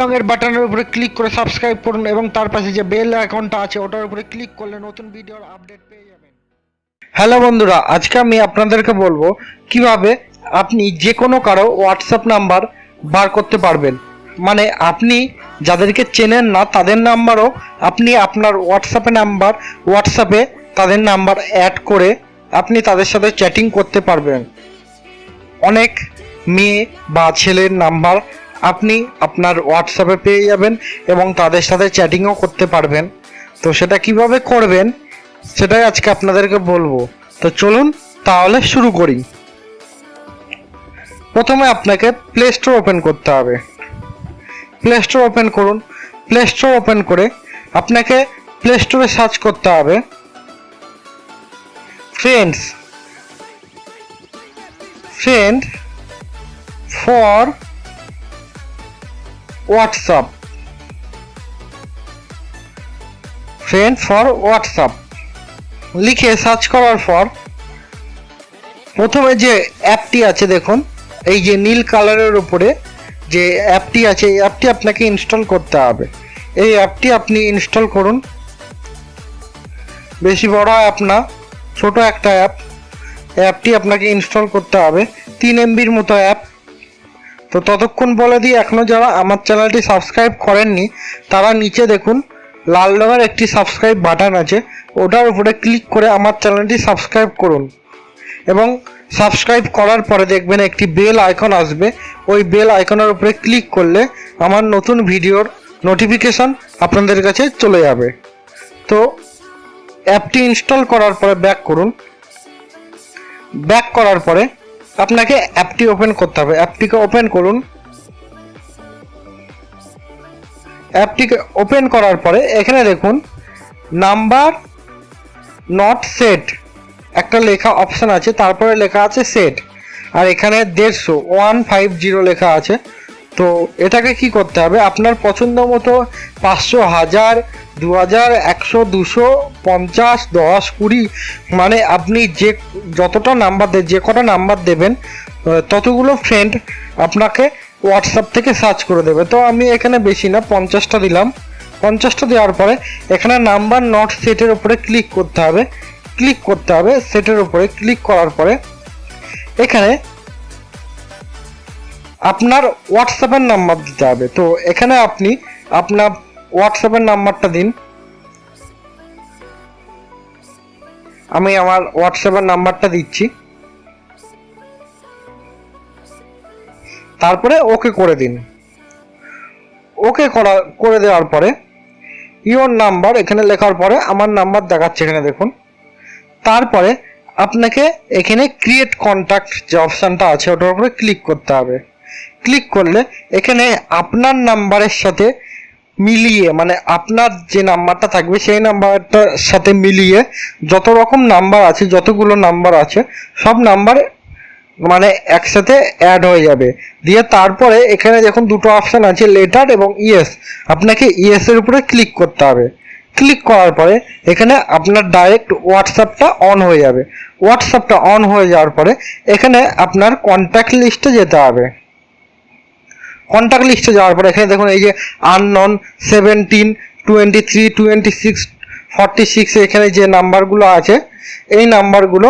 রঙের বাটনের উপরে ক্লিক করে সাবস্ক্রাইব করুন এবং তার পাশে যে বেল আইকনটা আছে, ওটার উপরে ক্লিক করলে নতুন ভিডিওর আপডেট পেয়ে যাবেন। হ্যালো বন্ধুরা, আজকে আমি আপনাদেরকে বলব কীভাবে আপনি যে কোনো কারও হোয়াটসঅ্যাপ নাম্বার বার করতে পারবেন। মানে আপনি যাদেরকে চেনেন না, তাদের নাম্বারও আপনি আপনার হোয়াটসঅ্যাপে নাম্বার হোয়াটসঅ্যাপে তাদের নাম্বার অ্যাড করে আপনি তাদের সাথে চ্যাটিং করতে পারবেন। অনেক মেয়ে বা ছেলের নাম্বার আপনি আপনার হোয়াটসঅ্যাপে পেয়ে যাবেন এবং তাদের সাথে চ্যাটিংও করতে পারবেন। তো সেটা কীভাবে করবেন, সেটাই আজকে আপনাদেরকে বলব। তো চলুন তাহলে শুরু করি। প্রথমে আপনাকে প্লে স্টোর ওপেন করতে হবে। প্লে স্টোর ওপেন করুন। প্লে স্টোর ওপেন করে আপনাকে প্লে স্টোরে সার্চ করতে হবে। Friends friend for WhatsApp. Friend for WhatsApp. লিখে সার্চ করার পর প্রথমে যে অ্যাপটি আছে দেখুন, এই যে নীল কালারের উপরে যে অ্যাপটি আছে, এই অ্যাপটি আপনাকে ইনস্টল করতে হবে। এই অ্যাপটি আপনি ইনস্টল করুন। বেশি বড় অ্যাপ না, ছোট একটা অ্যাপ অ্যাপটি আপনাকে ইনস্টল করতে হবে। তিন এমবির মতো অ্যাপ তো ততক্ষণ বলে দিই এখনও যারা আমার চ্যানেলটি সাবস্ক্রাইব করেননি, তারা নিচে দেখুন, লাল রঙের একটি সাবস্ক্রাইব বাটন আছে, ওটার উপরে ক্লিক করে আমার চ্যানেলটি সাবস্ক্রাইব করুন। এবং সাবস্ক্রাইব করার পরে দেখবেন একটি বেল আইকন আসবে, ওই বেল আইকনের উপরে ক্লিক করলে আমার নতুন ভিডিওর নোটিফিকেশন আপনাদের কাছে চলে যাবে। তো অ্যাপটি ইনস্টল করার পরে ব্যাক করুন। ব্যাক করার পরে আপনাকে অ্যাপটি ওপেন করতে হবে। অ্যাপটিকে ওপেন করুন। অ্যাপটিকে ওপেন করার পরে এখানে দেখুন, নাম্বার নট সেট। একটা লেখা অপশান আছে, তারপরে লেখা আছে সেট। আর এখানে দেড়শো, ওয়ান ফাইভ জিরো লেখা আছে। তো এটাকে কি করতে হবে? আপনার পছন্দ মতো পাঁচশো হাজার, দু হাজার, একশো, দুশো, পঞ্চাশ, দশ, কুড়ি মানে আপনি যে যতটা নাম্বার দে, যে কটা নাম্বার দেবেন ততগুলো ফ্রেন্ড আপনাকে হোয়াটসঅ্যাপ থেকে সার্চ করে দেবে। তো আমি এখানে বেশি না, পঞ্চাশটা দিলাম। পঞ্চাশটা দেওয়ার পরে এখানে নাম্বার নট সেটের উপরে ক্লিক করতে হবে। ক্লিক করতে হবে সেটের উপরে ক্লিক করার পরে এখানে আপনার হোয়াটসঅ্যাপের নাম্বার দিতে হবে। তো এখানে আপনি আপনার হোয়াটসঅ্যাপের নাম্বারটা দিন। আমি আমার হোয়াটসঅ্যাপের নাম্বারটা দিচ্ছি। তারপরে ওকে করে দিন। ওকে করা, করে দেওয়ার পরে ইওর নাম্বার এখানে লেখার পরে আমার নাম্বার দেখাচ্ছে এখানে দেখুন। তারপরে আপনাকে এখানে ক্রিয়েট কন্ট্যাক্ট যে অপশানটা আছে, ওটার উপরে ক্লিক করতে হবে। ক্লিক করলে এখানে আপনার নাম্বারের সাথে মিলিয়ে মানে আপনার যে নাম্বারটা থাকবে সেই নাম্বারটার সাথে মিলিয়ে যত রকম নাম্বার আছে, যতগুলো নাম্বার আছে, সব নাম্বার মানে একসাথে অ্যাড হয়ে যাবে। দিয়ে তারপরে এখানে দেখুন দুটো অপশান আছে লেটার এবং ইয়েস আপনাকে ইয়েস এর উপরে ক্লিক করতে হবে। ক্লিক করার পরে এখানে আপনার ডাইরেক্ট হোয়াটসঅ্যাপটা অন হয়ে যাবে। হোয়াটসঅ্যাপটা অন হয়ে যাওয়ার পরে এখানে আপনার কন্ট্যাক্ট লিস্টে যেতে হবে। কন্ট্যাক্ট লিস্টে যাওয়ার পরে এখানে দেখুন এই যে unknown seventeen twenty three twenty six forty six এখানে যে নাম্বারগুলো আছে, এই নাম্বারগুলো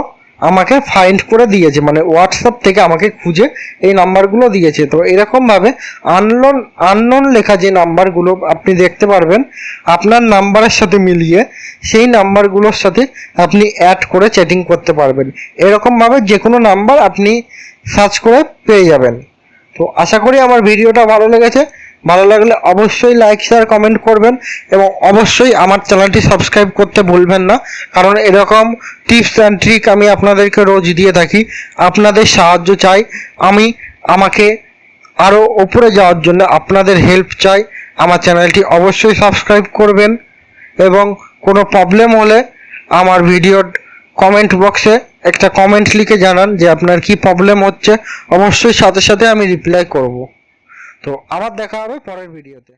আমাকে ফাইন্ড করে দিয়েছে মানে হোয়াটসঅ্যাপ থেকে আমাকে খুঁজে এই নাম্বারগুলো দিয়েছে। তো এরকমভাবে আননোন আননোন লেখা যে নাম্বারগুলো আপনি দেখতে পারবেন, আপনার নাম্বারের সাথে মিলিয়ে সেই নাম্বারগুলোর সাথে আপনি অ্যাড করে চ্যাটিং করতে পারবেন। এরকমভাবে যে কোনো নাম্বার আপনি সার্চ করে পেয়ে যাবেন। তো আশা করি আমার ভিডিওটা ভালো লেগেছে। ভালো লাগলে অবশ্যই লাইক শেয়ার কমেন্ট করবেন এবং অবশ্যই আমার চ্যানেলটি সাবস্ক্রাইব করতে ভুলবেন না। কারণ এরকম টিপস অ্যান্ড ট্রিক আমি আপনাদেরকে রোজ দিয়ে থাকি। আপনাদের সাহায্য চাই। আমি আমাকে আরও ওপরে যাওয়ার জন্য আপনাদের হেল্প চাই। আমার চ্যানেলটি অবশ্যই সাবস্ক্রাইব করবেন এবং কোনো প্রবলেম হলে আমার ভিডিওর কমেন্ট বক্সে একটা কমেন্ট লিখে জানান যে আপনার কি প্রবলেম হচ্ছে। অবশ্যই সাথে সাথে আমি রিপ্লাই করব। তো আবার দেখা হবে পরের ভিডিওতে